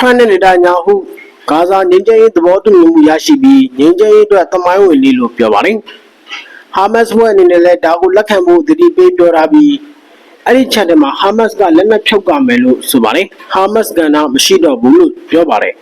ထရန့်နဲ့နေတာညာဟု ဂါဇာငြိမ်းချမ်းရေးသဘောတူညီမှုရရှိပြီးငြိမ်းချမ်းရေးအတွက်တမိုင်းဝင်လေးလို့ပြောပါတယ်။ဟာမတ်စ်ဘွဲအနေနဲ့လည်းဒါကိုလက်ခံဖို့တတိပေးပြောထားပြီးအဲ့ဒီချက်ထဲမှာဟာမတ်စ်ကလက်နက်ဖြုတ်ကမယ်လို့ဆိုပါတယ်။ဟာမတ်စ်ကဏ္ဍမရှိတော့ဘူးလို့ပြောပါတယ်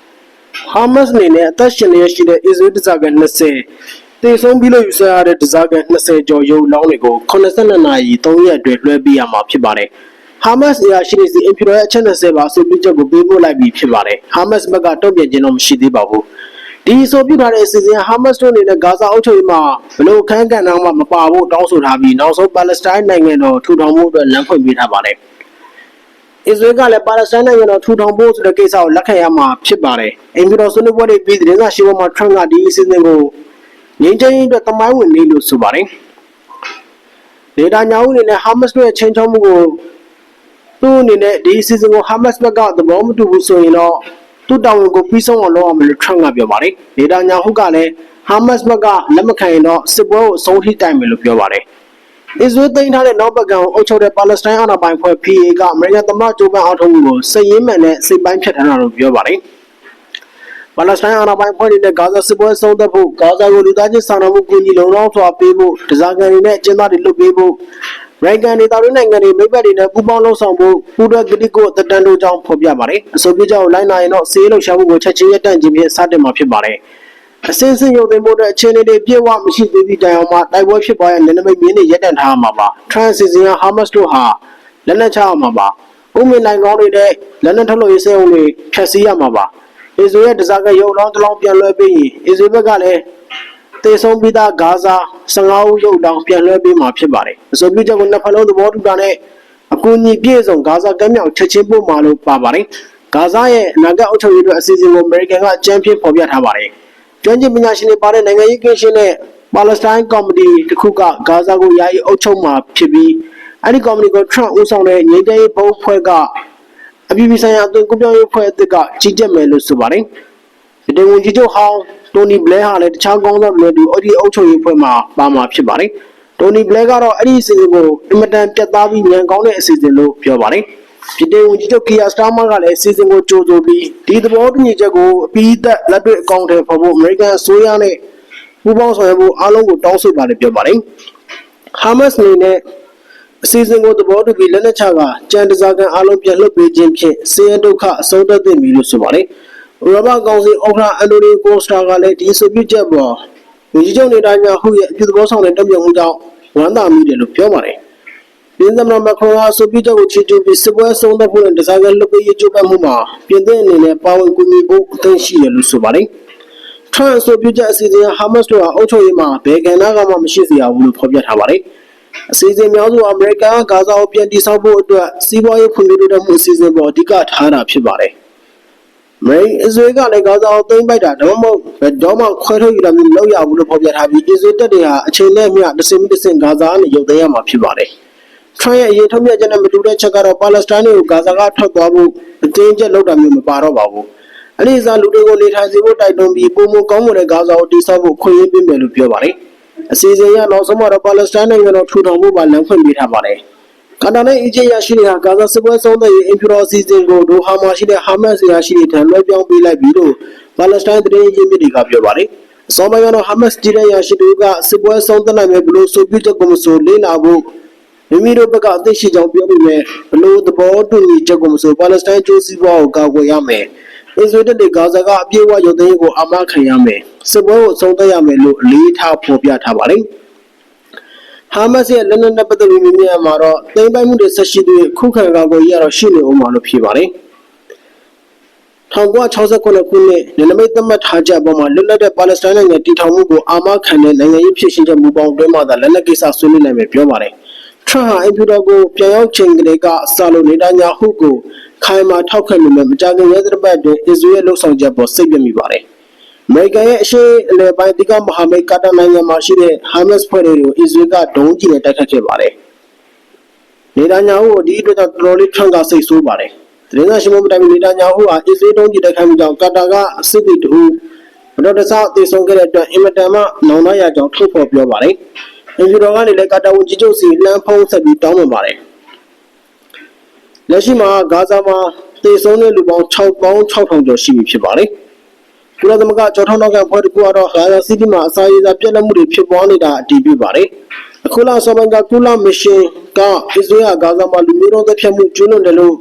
။ဟာမတ်စ်အနေနဲ့အသက်ရှင်လျက်ရှိတဲ့အစ္စရေးဒဇာကန်20တည်ဆုံးပြီးလို့ယူဆရတဲ့ဒဇာကန်20ကျော်ရုပ်လောင်းတွေကို82နာရီ3ရက်အတွင်းလွှဲပေးရမှာဖြစ်ပါတယ်။ ဟာမတ်စ်အရာရှိတွေစီအင်ဖီရိုရဲ့အချက်20ပါဆိုပြီးချက်ကိုပေးပို့လိုက်ပြီးဖြစ်ပါတယ်။ဟာမတ်စ်ဘက်ကတုံ့ပြန်ခြင်းတော့မရှိသေးပါဘူး။ဒီဆိုပြထားတဲ့အစီအစဉ်ဟာမတ်စ်တို့အနေနဲ့ဂါဇာအုပ်ချုပ်ရေးမှာဘလို့အခန်းကဏ္ဍမှာမပါဖို့တောင်းဆိုထားပြီးနောက်ဆုံးပါလက်စတိုင်းနိုင်ငံတော်ထူထောင်မှုအတွက်လမ်းဖွင့်ပေးထားပါတယ်။အစ္စရေးကလည်းပါလက်စတိုင်းနိုင်ငံတော်ထူထောင်ဖို့ဆိုတဲ့ကိစ္စကိုလက်ခံရမှာဖြစ်ပါတယ်။အင်ဂျီတော်ဆွေးနွေးပွဲတွေပြီးသတင်းစာရှင်းလင်းပွဲမှာထရန့်ကဒီအစီအစဉ်ကိုငြိမ်းချမ်းရေးအတွက်တမိုင်းဝင်နေလို့ဆိုပါတယ်။ဒေတာညာဦးအနေနဲ့ဟာမတ်စ်တို့ရဲ့ချင်းချောက်မှုကို သူ့အနေနဲ့ဒီအစီအစဉ်ကိုဟာမတ်စ်ဘက်ကသဘောမတူဘူးဆိုရင်တော့သူ့တာဝန်ကိုပြီးဆုံးအောင်လုပ်အောင်လို့ထရန့်ကပြောပါတယ်။ဒေတာညာဟုတ်ကလည်းဟာမတ်စ်ဘက်ကလက်မခံရင်တော့စစ်ပွဲကိုအဆုံးထိတိုက်မယ်လို့ပြောပါတယ်။အစ္စရေးသိမ်းထားတဲ့နောက်ပတ်ကံကိုအုပ်ချုပ်တဲ့ပါလက်စတိုင်းအာဏာပိုင်ဖွဲ့ PA ကအမေရိကန်သမ္မတဂျိုးဘန်အောက်ထုတ်မှုကိုစိတ်ရင်းမှန်နဲ့စိတ်ပိုင်းဖြတ်ထားတာလို့ပြောပါတယ်။ပါလက်စတိုင်းအာဏာပိုင်ဖွဲ့နေတဲ့ဂါဇာစစ်ပွဲဆုံးသက်ဖို့ဂါဇာကိုလူသားချင်းစာနာမှုကူညီလုံလောက်စွာပေးဖို့ဒဇာကန်တွေနဲ့အကျဉ်းသားတွေလွတ်ပေးဖို့ ရိုက်ကန်ဒေတာတွေနိုင်ငံတွေမိဘတွေနဲ့ပူးပေါင်းလှုပ်ဆောင်ဖို့ပူးတွဲကတိကိုတက်တန်တို့ကြောင့်ဖော်ပြပါတယ်။အဆိုပြုချက်ကိုလိုက်နာရင်တော့စေးလှုပ်ရှားမှုကိုချက်ချင်းရပ်တန့်ခြင်းဖြင့်စတင်မှာဖြစ်ပါတယ်။အစင်းစင်းရုပ်သိမ်းဖို့အတွက်အခြေအနေတွေပြည့်ဝမရှိသေးသည့်တိုင်အောင်မှတိုက်ပွဲဖြစ်ပွားရတဲ့နမိတ်မြင်းတွေရပ်တန့်ထားရမှာပါ။ Transition ဟာမတ်စ်တို့ဟာလက်နက်ချရမှာပါ။ဥမင်နိုင်ကောင်းတွေနဲ့လက်နက်ထုတ်လုပ်ရေးစက်ရုံတွေဖျက်ဆီးရမှာပါ။အစ္စရေးရဲ့ဒဇာကရုပ်လောင်းတစ်လောင်းပြန်လွှဲပေးရင်အစ္စရေးဘက်ကလည်း တေဆုံးပြီးသားဂါဇာ15ဦးရုပ်လောင်းပြန်လွှဲပေးမှာဖြစ်ပါတယ်။အဆိုပြုချက်ကိုနှစ်ဖက်လုံးသဘောတူတာနဲ့အကူအညီပြည့်စုံဂါဇာကမ်းမြောင်ချက်ချင်းပို့မှာလို့ပါပါတယ်။ဂါဇာရဲ့အနာဂတ်အုပ်ချုပ်ရေးအတွက်အစီအစဉ်ကိုအမေရိကန်ကအကြံပြုဖော်ပြထားပါတယ်။ကျွမ်းကျင်ပညာရှင်တွေပါတဲ့နိုင်ငံရေးကင်းရှင်းတဲ့ပါလက်စတိုင်းကော်မတီတစ်ခုကဂါဇာကိုယာယီအုပ်ချုပ်မှာဖြစ်ပြီးအဲ့ဒီကော်မတီကိုထရန့်ဦးဆောင်တဲ့ငြိမ်းချမ်းရေးဘုတ်ဖွဲ့ကအပြည်ပြည်ဆိုင်ရာအသွင်ကူးပြောင်းရေးဖွဲ့အသစ်ကကြီးကြပ်မယ်လို့ဆိုပါတယ်။ဒီဝန်ကြီးချုပ်ဟောင်း တိုနီဘလဲဟာလည်းတခြားကောင်းဆောင်တွေနဲ့အတူအဲ့ဒီအုပ်ချုပ်ရေးဖွဲ့မှာပါမှာဖြစ်ပါတယ်။တိုနီဘလဲကတော့အဲ့ဒီအစီအစဉ်ကိုအင်မတန်ပြတ်သားပြီးဉာဏ်ကောင်းတဲ့အစီအစဉ်လို့ပြောပါတယ်။ပြည်ထောင်ဝန်ကြီးချုပ်ကီယာစတာမာကလည်းအစီအစဉ်ကိုကြိုးဆိုပြီးဒီသဘောတူညီချက်ကိုအပြီးသက်လက်တွေ့အကောင့်ထဲပေါ်ဖို့အမေရိကန်အစိုးရနဲ့ပူးပေါင်းဆောင်ရွက်ဖို့အားလုံးကိုတောင်းဆိုပါတယ်ပြောပါတယ်။ဟာမတ်စ်အနေနဲ့အစီအစဉ်ကိုသဘောတူပြီးလက်နက်ချကကြံတစားကန်အားလုံးပြန်လွှတ်ပေးခြင်းဖြင့်စီးရဲဒုက္ခအဆုံးသတ်သင့်ပြီလို့ဆိုပါတယ်။ဥ ရောပကောင်စီဥက္ကဋ္ဌအန်တိုနီကိုစတာကလည်းဒီဆိုပြုချက်ပေါ်ဝန်ကြီးချုပ်နေတာညာဟုရဲ့အပြုသဘောဆောင်တဲ့တုံ့ပြန်မှုကြောင့်ဝမ်းသာမိတယ်လို့ပြောပါတယ်။ပြင်သမ္မတမခရွန်ဟာဆိုပြီးချက်ကိုချီးကျူးပြီးစစ်ပွဲဆုံးသက်ဖို့နဲ့ဒီဇိုင်းကလွတ်ပေးရေးကြိုးပမ်းမှုမှာပြင်သစ်အနေနဲ့ပါဝင်ကူညီဖို့အသင့်ရှိတယ်လို့ဆိုပါတယ်။ထရန့်ဆိုပြုချက်အစီအစဉ်ဟာမတ်စ်တို့ဟာအုပ်ချုပ်ရေးမှာဘယ်ကဏ္ဍကမှမရှိစေရဘူးလို့ဖော်ပြထားပါတယ်။အစီအစဉ်များစုဟာအမေရိကန်ကဂါဇာကိုပြန်တည်ဆောက်ဖို့အတွက်စီးပွားရေးဖွံ့ဖြိုးတိုးတက်မှုအစီအစဉ်ပေါ်အဓိကထားတာဖြစ်ပါတယ်။ မေအစ္စရေးကလည်းဂါဇာကိုသိမ်းပိုက်တာဒါမှမဟုတ်ဘယ်တော့မှခွဲထုတ်ယူတာမျိုးမလုပ်ရဘူးလို့ဖော်ပြထားပြီးအစ္စရေးတပ်တွေဟာအချိန်နဲ့မျှတစ်စင်တစ်စင်ဂါဇာကနေရုပ်သိမ်းရမှာဖြစ်ပါတယ်။ထရန့်ရဲ့အရင်ထုတ်ပြန်ချက်နဲ့မတူတဲ့ချက်ကတော့ပါလက်စတိုင်းတွေကိုဂါဇာကထွက်သွားဖို့အတင်းအကျပ်လုပ်တာမျိုးမပါတော့ပါဘူး။အဲ့ဒီအစားလူတွေကိုနေထိုင်စေဖို့တိုက်တွန်းပြီးပုံမကောင်းမွန်တဲ့ဂါဇာကိုတည်ဆောက်ဖို့ခွင့်ရပေးမယ်လို့ပြောပါတယ်။အစီအစဉ်အရနောက်ဆုံးမှာတော့ပါလက်စတိုင်းနိုင်ငံတော်ထူထောင်ဖို့ပါလမ်းဖွင့်ပေးထားပါတယ်။ ကာတာနဲ့အီဂျစ်ရရှိတဲ့ဂါဇာစစ်ပွဲဆုံးသက်ရေးအင်ဖီရောအစီအစဉ်ကိုဒိုဟာမှာရှိတဲ့ဟာမတ်စ်ရရှိတဲ့ထံလွှဲပြောင်းပေးလိုက်ပြီလို့ပါလက်စတိုင်းသတင်းရင်းမြစ်တွေကပြောပါတယ်။အစောပိုင်းကတော့ဟာမတ်စ်ကြီးတဲ့ရရှိသူကစစ်ပွဲဆုံးသက်နိုင်မယ်ဘလို့ဆိုပြုချက်ကိုမဆိုလေးလာဖို့မိမိတို့ဘက်ကအသိရှိကြောင်းပြောပြီးမြဲဘလို့သဘောတူညီချက်ကိုမဆိုပါလက်စတိုင်းကျိုးစီးပွားကိုကာကွယ်ရမယ်။အစ္စရေးတပ်တွေဂါဇာကအပြည့်အဝရုပ်သိမ်းကိုအာမခံရမယ်။စစ်ပွဲကိုဆုံးသက်ရမယ်လို့အလေးထားဖော်ပြထားပါတယ်။ ဟာမတ်စ်ရဲ့လက်နက်နဲ့ပတ်သက်ပြီးမြင်မြင်မှာတော့သိမ်းပိုက်မှုတွေဆက်ရှိသေးခုခံကာကွယ်ရတော့ရှိနေအောင်မှာလို့ဖြေပါတယ်။1969ခုနှစ်နယ်နိမိတ်သတ်မှတ်ထားချက်အပေါ်မှာလွတ်လပ်တဲ့ပါလက်စတိုင်းနိုင်ငံတည်ထောင်မှုကိုအာမခံတဲ့နိုင်ငံရေးဖြစ်ရှင်ချက်မူပေါင်းတွဲမှသာလက်နက်ကိစ္စဆွေးနွေးနိုင်မယ်ပြောပါတယ်။ထရန့်ဟာအင်ဖြူတော်ကိုပြန်ရောက်ချိန်ကလေးကစလို့နေတာညာဟုကိုခိုင်မာထောက်ခံနေမဲ့မကြာခင်ရဲသတစ်ပတ်အတွင်းအစ္စရေးရဲ့လှုပ်ဆောင်ချက်ပေါ်စိတ်ပြမိပါတယ်။ အမေရိကန်ရဲ့အရှေ့အလယ်ပိုင်းတိကမဟာမိတ်ကာတာနိုင်ငံမှာရှိတဲ့ဟာမတ်စ်ဖွဲ့တွေကိုအစ္စရေးကဒုံးကျည်နဲ့တိုက်ခတ်ခဲ့ပါတယ်။နေတာညာဟုဒီအတွက်ကြောင့်တော်တော်လေးထရန့်ကစိတ်ဆိုးပါတယ်။သတင်းစာရှင်းလင်းပွဲတိုင်နေတာညာဟုဟာအစ္စရေးဒုံးကျည်တိုက်ခိုက်မှုကြောင့်ကာတာကစစ်သည်တူဘတော်တဆအသေးဆုံးခဲ့တဲ့အတွက်အင်မတန်မှနောင်တရကြောင်းထုတ်ဖော်ပြောပါတယ်။အင်ဂျီတော်ကနေလည်းကာတာဝန်ကြီးချုပ်စီလှမ်းဖုံးဆက်ပြီးတောင်းပန်ပါတယ်။လက်ရှိမှာဂါဇာမှာသေဆုံးတဲ့လူပေါင်း6ပေါင်း6000ကျော်ရှိပြီဖြစ်ပါတယ်။ ကုလသမဂ္ဂကြောထောက်နောက်ကဖွဲ့တစ်ခုကတော့ဂါဇာစီးတီးမှာအစာရေစာပြတ်လတ်မှုတွေဖြစ်ပွားနေတာအတည်ပြုပါတယ်။အခုလဆောပိုင်းကကုလမရှင်ကအစ္စရေးကဂါဇာမှာလူမျိုးတော်သက်ဖြတ်မှုကျူးလွန်တယ်လို့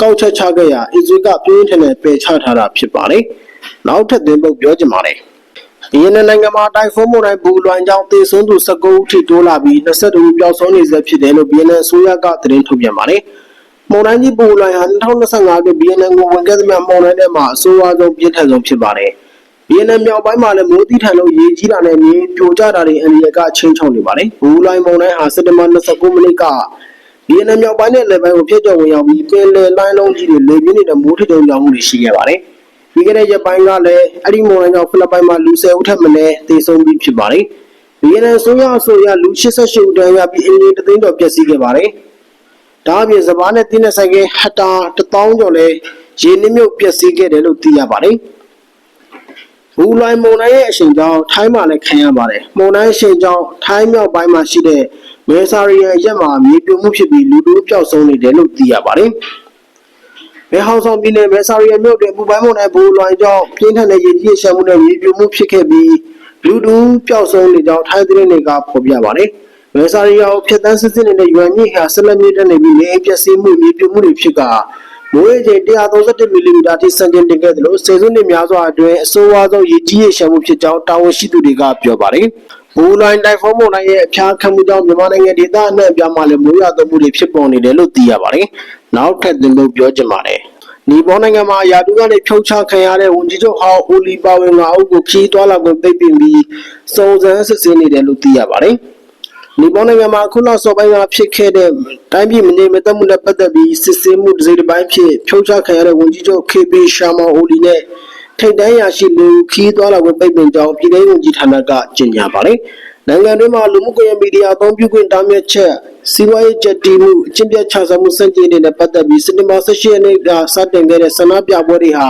ကောက်ချက်ချခဲ့ရာအစ္စရေးကပြင်းထန်တဲ့ပယ်ချထားတာဖြစ်ပါတယ်။နောက်ထပ်သင်ပုတ်ပြောချင်ပါတယ်။ဒီနေ့နိုင်ငံမှာတိုင်ဖုန်းမုန်တိုင်းဘူလွန်ကြောင့်သေဆုံးသူ19ဦးထိတိုးလာပြီး22ဦးပျောက်ဆုံးနေဆဲဖြစ်တယ်လို့ BNN အစိုးရကသတင်းထုတ်ပြန်ပါတယ်။မုန်တိုင်းကြီးဘူလွန်ဟာ2025ခု BNN ကိုဝင်ခဲ့သမျှမုန်တိုင်းတွေမှာအဆိုးအဝါဆုံးပြင်းထန်ဆုံးဖြစ်ပါတယ်။ BNN မြောက်ပိုင်းမှာလည်းမိုးတိထန်လို့ရေကြီးတာနဲ့မြေပြိုကျတာတွေအန္တရာယ်ကချင်းချောင်းနေပါတယ်။ဘူလွန်မုန်တိုင်းဟာစက်တင်ဘာ29မိနစ်က BNN မြောက်ပိုင်းနဲ့လယ်ပိုင်းကိုဖျက်ကျော်ဝင်ရောက်ပြီးပင်လယ်လိုင်းလုံးကြီးတွေလေပြင်းနေတဲ့မိုးထစ်တုံကြောင်မှုတွေရှိခဲ့ပါတယ်။ပြီးခဲ့တဲ့ရက်ပိုင်းကလည်းအဲ့ဒီမုန်တိုင်းကြောင့်ဖိလစ်ပိုင်မှာလူ10ဦးထက်မနည်းသေဆုံးပြီးဖြစ်ပါတယ်။ဗီယက်နမ်ဆိုရအဆိုရလူ88ဦးတန်းရပြီးအင်ဂျင်တသိန်းကျော်ပျက်စီးခဲ့ပါတယ်။ဒါအပြင်စပားနဲ့တင်းနဲ့ဆိုင်ကဟက်တာ1000ကျော်လည်းရေနစ်မြုပ်ပျက်စီးခဲ့တယ်လို့သိရပါတယ်။ ဘူလိုင်းမုန်တိုင်းရဲ့အရှိန်ကြောင့်ထိုင်းမှာလည်းခံရပါတယ်။မုန်တိုင်းအရှိန်ကြောင့်ထိုင်းမြောက်ပိုင်းမှာရှိတဲ့မဲဆာရီယန်ရက်မှာမြေပြိုမှုဖြစ်ပြီးလူတို့ပျောက်ဆုံးနေတယ်လို့သိရပါတယ်။မဲဟောင်ဆောင်ပြည်နယ်မဲဆာရီယံမြို့တွင်ပူပိုင်းမုန်တိုင်းဘူလွိုင်ကြောင့်ပြင်းထန်တဲ့ရေကြီးရေရှမ်းမှုနဲ့မြေပြိုမှုဖြစ်ခဲ့ပြီးလူတူပျောက်ဆုံးနေကြောင်းထိုင်းသတင်းတွေကဖော်ပြပါတယ်။မဲဆာရီယံကိုဖျက်တမ်းစစ်စစ်နေတဲ့ရွမ်မြစ်ဟာဆက်လက်မြင့်တက်နေပြီးနေအိမ်ပျက်စီးမှုမြေပြိုမှုတွေဖြစ်က မိုးရေချိန်131မီလီမီတာထိစံချိန်တင်ခဲ့တယ်လို့စေစုနှစ်များစွာအတွင်းအဆိုးအဝါဆုံးရေကြီးရေရှမ်းမှုဖြစ်ကြောင်းတာဝန်ရှိသူတွေကပြောပါတယ်။ဘူလိုင်းတိုင်ဖုန်းမုန်တိုင်းရဲ့အဖျားခံမှုကြောင့်မြန်မာနိုင်ငံဒေသအနှံ့အပြားမှာလည်းမိုးရွာသွန်းမှုတွေဖြစ်ပေါ်နေတယ်လို့သိရပါတယ်။နောက်ထပ်သင်ဖို့ပြောချင်ပါတယ်။နီပေါနိုင်ငံမှာယာတူကနေဖြုတ်ချခံရတဲ့ဝန်ကြီးချုပ်ဟောင်းအိုလီပါဝင်၅ဦးကိုခီးသွွာလာခွင့်ပိတ်ပင်ပြီးစုံစမ်းစစ်ဆေးနေတယ်လို့သိရပါတယ်။ နီပေါနိုင်ငံမှာခုလစောပိုင်းကဖြစ်ခဲ့တဲ့တိုင်းပြည်မငြိမ်မသက်မှုနဲ့ပတ်သက်ပြီးစစ်ဆေးမှုတစ်စိတ်တစ်ပိုင်းဖြစ်ဖြုတ်ချခံရတဲ့ဝန်ကြီးချုပ် KP ရှာမောင်အိုလီနဲ့ထိတ်တန်းရရှိလူခီးသွွာလာခွင့်ပိတ်ပင်ကြောင်းပြည်ထောင်ဝန်ကြီးဌာနကကြေညာပါတယ်။နိုင်ငံတွင်းမှာလူမှုကွန်ရက်မီဒီယာအသုံးပြုခွင့်တားမြစ်ချက်စီးပွားရေးကြက်တီးမှုအကျင့်ပြတ်ခြစားမှုစံကြေးတွေနဲ့ပတ်သက်ပြီးစက်တင်ဘာ18ရက်နေ့ကစတင်ခဲ့တဲ့ဆန္ဒပြပွဲတွေဟာ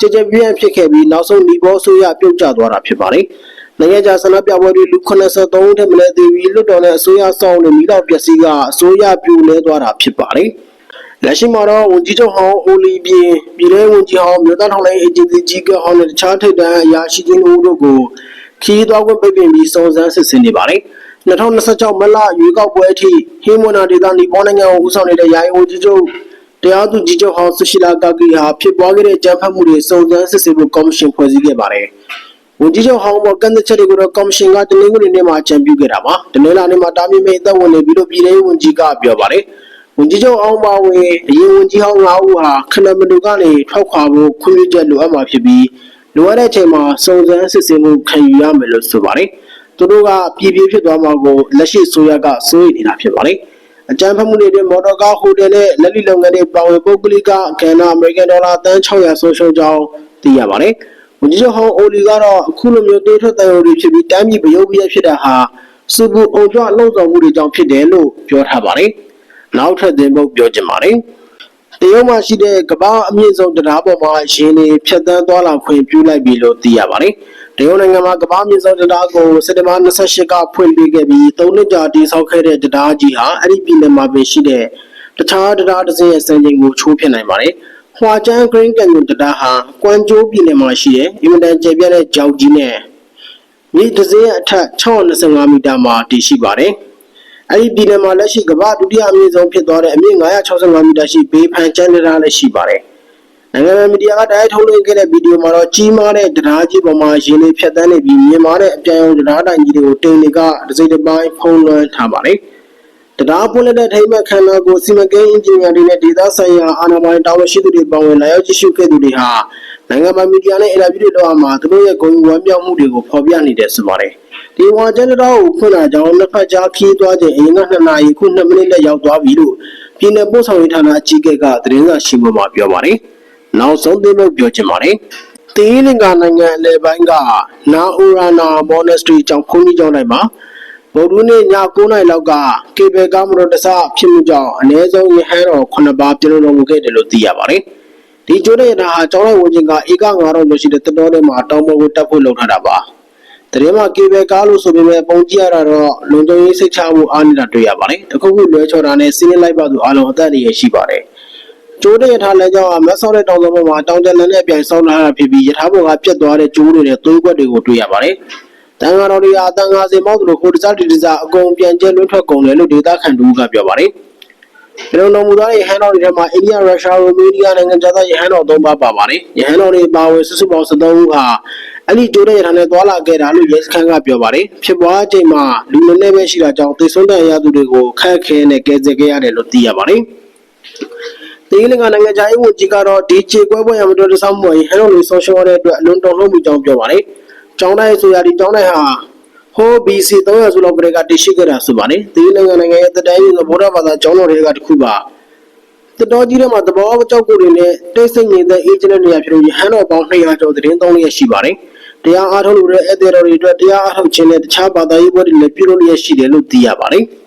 ကြကြပြန့်ဖြစ်ခဲ့ပြီးနောက်ဆုံးဒီဘောဆိုရပြုတ်ကျသွားတာဖြစ်ပါတယ်။ နိုင်ငံခြားဆန္ဒပြပွဲတွေလူ83ဦးထက်မနည်းသေပြီးလွတ်တော်နဲ့အစိုးရဆောင်တွေမိတော့ပျက်စီးကအစိုးရပြိုလဲသွားတာဖြစ်ပါတယ်။လက်ရှိမှာတော့ဝန်ကြီးချုပ်ဟောင်းအိုလီပြင်ပြည်ထောင်ဝန်ကြီးဟောင်းမြို့သားထောင်လိုင်းအေဂျင်စီကြီးကဟောင်းနဲ့တခြားထိပ်တန်းအရာရှိကြီးတို့ကိုခီးသွွားခွင့်ပိတ်ပင်ပြီးစုံစမ်းစစ်ဆေးနေပါတယ်။2026မလရွေးကောက်ပွဲအထိဟင်းမွန်နာဒေသနီပေါနိုင်ငံကိုဦးဆောင်နေတဲ့ယာယီဝန်ကြီးချုပ်တရားသူကြီးချုပ်ဟောင်းဆရှိလာကာကီဟာဖြစ်ပွားခဲ့တဲ့ကြမ်းဖက်မှုတွေစုံစမ်းစစ်ဆေးဖို့ကော်မရှင်ဖွဲ့စည်းခဲ့ပါတယ်။ ဝန်ကြီးချုပ်ဟောင်းပေါ်ကန့်သက်ချက်တွေကိုတော့ကော်မရှင်ကတနင်္ဂနွေနေ့မှာအကြံပြုခဲ့တာပါ။တနင်္လာနေ့မှာတာမီမိတ်အသက်ဝင်နေပြီးတော့ပြည်ထောင်ဝန်ကြီးကပြောပါတယ်။ဝန်ကြီးချုပ်အောင်ပါဝင်အရင်ဝန်ကြီးဟောင်း၅ဦးဟာခဏမတူကနေထွက်ခွာဖို့ခွင့်ပြုချက်လိုအပ်မှာဖြစ်ပြီးလိုအပ်တဲ့အချိန်မှာစုံစမ်းစစ်ဆေးမှုခံယူရမယ်လို့ဆိုပါတယ်။သူတို့ကပြည်ပြည့်ဖြစ်သွားမှာကိုလက်ရှိဆိုရကစိုးရိမ်နေတာဖြစ်ပါတယ်။အကြမ်းဖက်မှုတွေအတွင်းမော်တော်ကားဟိုတယ်နဲ့လက်လီလုပ်ငန်းတွေပါဝင်ပုဂ္ဂလိကကဏ္ဍအမေရိကန်ဒေါ်လာတန်း600ဆုံးရှုံးကြောင်းသိရပါတယ်။ ဝန်ကြီးချုပ်ဟောင်းအိုလီကတော့အခုလိုမျိုးတေးထွက်တန်ရုံတွေဖြစ်ပြီးတိုင်းပြည်ပယုတ်ပြည့်ဖြစ်တာဟာစူပူအုံကြွလှုံ့ဆော်မှုတွေကြောင့်ဖြစ်တယ်လို့ပြောထားပါတယ်။နောက်ထပ်သင်ပုတ်ပြောချင်ပါတယ်။တရုတ်မှာရှိတဲ့ကမ္ဘာအမြင့်ဆုံးတရားပေါ်မှာရင်းနေဖြတ်တန်းသွားလာခွင့်ပြုလိုက်ပြီလို့သိရပါတယ်။တရုတ်နိုင်ငံမှာကမ္ဘာအမြင့်ဆုံးတရားကိုစက်တင်ဘာ28ကဖွင့်ပေးခဲ့ပြီး၃နှစ်ကြာတည်ဆောက်ခဲ့တဲ့တရားကြီးဟာအဲ့ဒီပြည်နယ်မှာပင်ရှိတဲ့တခြားတရားတစ်စင်းရဲ့စံချိန်ကိုချိုးဖျက်နိုင်ပါတယ်။ ဟွာကျန်း Green Canyon တရားဟာကွမ်ကျိုးပြည်နယ်မှာရှိတဲ့အင်မတန်ကျယ်ပြန့်တဲ့ကြောက်ကြီးနဲ့မြစ်တစ်စင်းရဲ့အထက်625မီတာမှာတည်ရှိပါတယ်။အဲ့ဒီပြည်နယ်မှာလက်ရှိကမ္ဘာဒုတိယအမြင့်ဆုံးဖြစ်သွားတဲ့အမြင့်965မီတာရှိဘေးဖန်ကျန်းတရားလည်းရှိပါတယ်။နိုင်ငံမီဒီယာကတိုက်ထုတ်လွှင့်ခဲ့တဲ့ဗီဒီယိုမှာတော့ကြီးမားတဲ့တရားကြီးပေါ်မှာရင်းနှီးဖြတ်တန်းနေပြီးမြင်မာတဲ့အပြန်အုံတရားတိုင်ကြီးတွေကိုတင်တွေကတစ်စိတ်တစ်ပိုင်းဖုံးလွှမ်းထားပါတယ်။ တရားပွင့်လက်တဲ့ထိမ့်မဲ့ခန္ဓာကိုစီမံကိန်းအင်ဂျင်နီယာတွေနဲ့ဒေသဆိုင်ရာအာဏာပိုင်တာဝန်ရှိသူတွေပါဝင်လာရောက်ကြည့်ရှုခဲ့သူတွေဟာနိုင်ငံပိုင်မီဒီယာနဲ့အင်တာဗျူးတွေလုပ်အောင်မှာသူတို့ရဲ့ဂုဏ်ယူဝမ်းမြောက်မှုတွေကိုဖော်ပြနေတယ်ဆိုပါတယ်။ဒီဝါကျန်တော်ကိုဖွင့်လာကြောင်းနှစ်ဖက်ကြားခီးသွားခြင်းအရင်က2နာရီခု2မိနစ်နဲ့ရောက်သွားပြီလို့ပြည်내ပို့ဆောင်ရေးဌာနအကြီးအကဲကသတင်းစာရှင်းပွဲမှာပြောပါတယ်။နောက်ဆုံးသိလို့ပြောချင်ပါတယ်။တေးလင်္ကာနိုင်ငံအလယ်ပိုင်းကနာအိုရာနာမော်နက်စထရီကျောင်းဖုန်းကြီးကျောင်းတိုင်းမှာ ဗုဒ္ဓနေ့ည9:00နာရီလောက်ကကေဘယ်ကားမတော်တဆဖြစ်မှုကြောင့်အ ਨੇ ဆုံးရဟန်းတော်9ပါးပြုလုပ်တော်မူခဲ့တယ်လို့သိရပါတယ်။ဒီကျိုးတဲ့ရဟဟာကျောင်းလိုက်ဝင်ခြင်းကဧက900ကျော်ရှိတဲ့တတော်ထဲမှာတောင်ပေါ်ကိုတက်ဖို့လုပ်ထားတာပါ။တရင်မှာကေဘယ်ကားလို့ဆိုပေမဲ့ပုံကြည့်ရတာတော့လုံခြုံရေးစိတ်ချမှုအားနေတာတွေ့ရပါတယ်။တခုခုလွဲချော်တာနဲ့စီးနေလိုက်ပါသူအလုံးအသက်တွေရရှိပါတယ်။ကျိုးတဲ့ရထားလမ်းကြောင်းကမတ်ဆောက်တဲ့တောင်စုံပေါ်မှာတောင်တက်လန်းနဲ့အပြိုင်ဆောင်းလာတာဖြစ်ပြီးရထားပေါ်ကပြတ်သွားတဲ့ကျိုးတွေနဲ့သွေးကွက်တွေကိုတွေ့ရပါတယ်။ တန်ဃာတော်တွေဟာတန်ဃာစင်မောက်တို့ဟိုတစားဒီတစားအကုန်ပြန်ကျဲလွတ်ထွက်ကုန်တယ်လို့ဒေသခံတူကပြောပါတယ်။ပြည်တော်မူသားရဲ့ဟန်တော်တွေထဲမှာအိန္ဒိယရုရှားရိုမေးနီးယားနိုင်ငံသားရဲ့ဟန်တော်၃ပါးပါပါတယ်။ယဟန်တော်တွေပါဝင်စုစုပေါင်း73ဦးဟာအဲ့ဒီကျိုးတဲ့ရထားနဲ့သွားလာခဲ့တာလို့ရဲစခန်းကပြောပါတယ်။ဖြစ်ပွားချိန်မှာလူနည်းနည်းပဲရှိတာကြောင့်သေဆုံးတဲ့ရသူတွေကိုခက်ခဲနဲ့ကယ်ဆယ်ခဲ့ရတယ်လို့သိရပါတယ်။တေးလင်္ကာနိုင်ငံခြားရေးဝန်ကြီးကတော့ဒီခြေကွဲပွဲရမတော်တဆမှုဟဲတော်လေးဆုံးရှုံးရတဲ့အတွက်အလွန်တုန်လှုပ်မိကြောင်းပြောပါတယ်။ ကျောင်းတိုင်းဆိုရဒီကျောင်းတိုင်းဟာဟို BC 300စုလောက်ကလေးကတည်ရှိခဲ့တာဆိုပါတယ်။တေးလင်္ကာနိုင်ငံရဲ့တတိုင်းရင်ကဗုဒ္ဓဘာသာကျောင်းတော်တွေကတစ်ခုပါတတော်ကြီးထဲမှာသဘောကြောက်ကိုတွေနဲ့တိတ်ဆိတ်နေတဲ့အေဂျင့်တွေနေရာဖြစ်လို့ဟန်တော်ပေါင်း200ကျော်သတင်းသုံးရရှိပါတယ်။တရားအားထုတ်လို့တဲ့ဧည့်သည်တော်တွေအတွက်တရားအားထုတ်ခြင်းနဲ့တခြားဘာသာရေးပွဲတွေလည်းပြုလုပ်ရရှိတယ်လို့သိရပါတယ်။